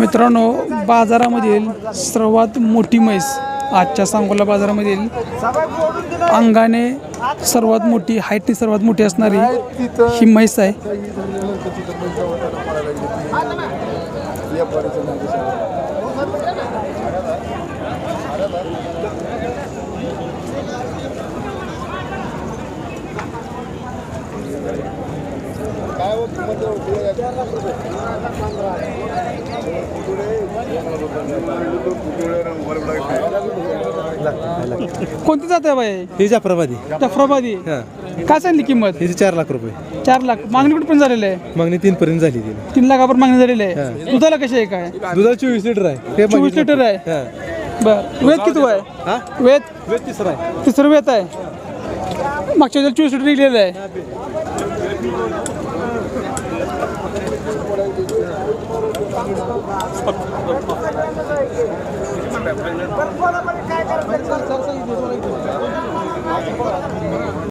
मित्रांनो बाजारामधील सर्वात मोठी म्हैस आजच्या सांगोला बाजारामधील अंगाने सर्वात मोठी हाईटने सर्वात मोठी असणारी ही म्हैस आहे. कोणती जात आहे बाई? ही जाफराबादी. जफराबादी. काय सांगली किंमत? हिची चार लाख रुपये. चार लाख. मागणी कुठे पण झालेलं आहे? मागणी तीन पर्यंत झाली तिला. तीन लाखावर मागणी झालेली आहे? दुधाला कशी आहे काय? दुधाला चोवीस लिटर आहे. हे चोवीस. लिटर आहे? हा. बर. वेद किती आहे हा? वेद वेळ तिसरा आहे. तिसरं वेत आहे. मागच्या वेळेला चोवीस लिटर निघलेलं आहे. काय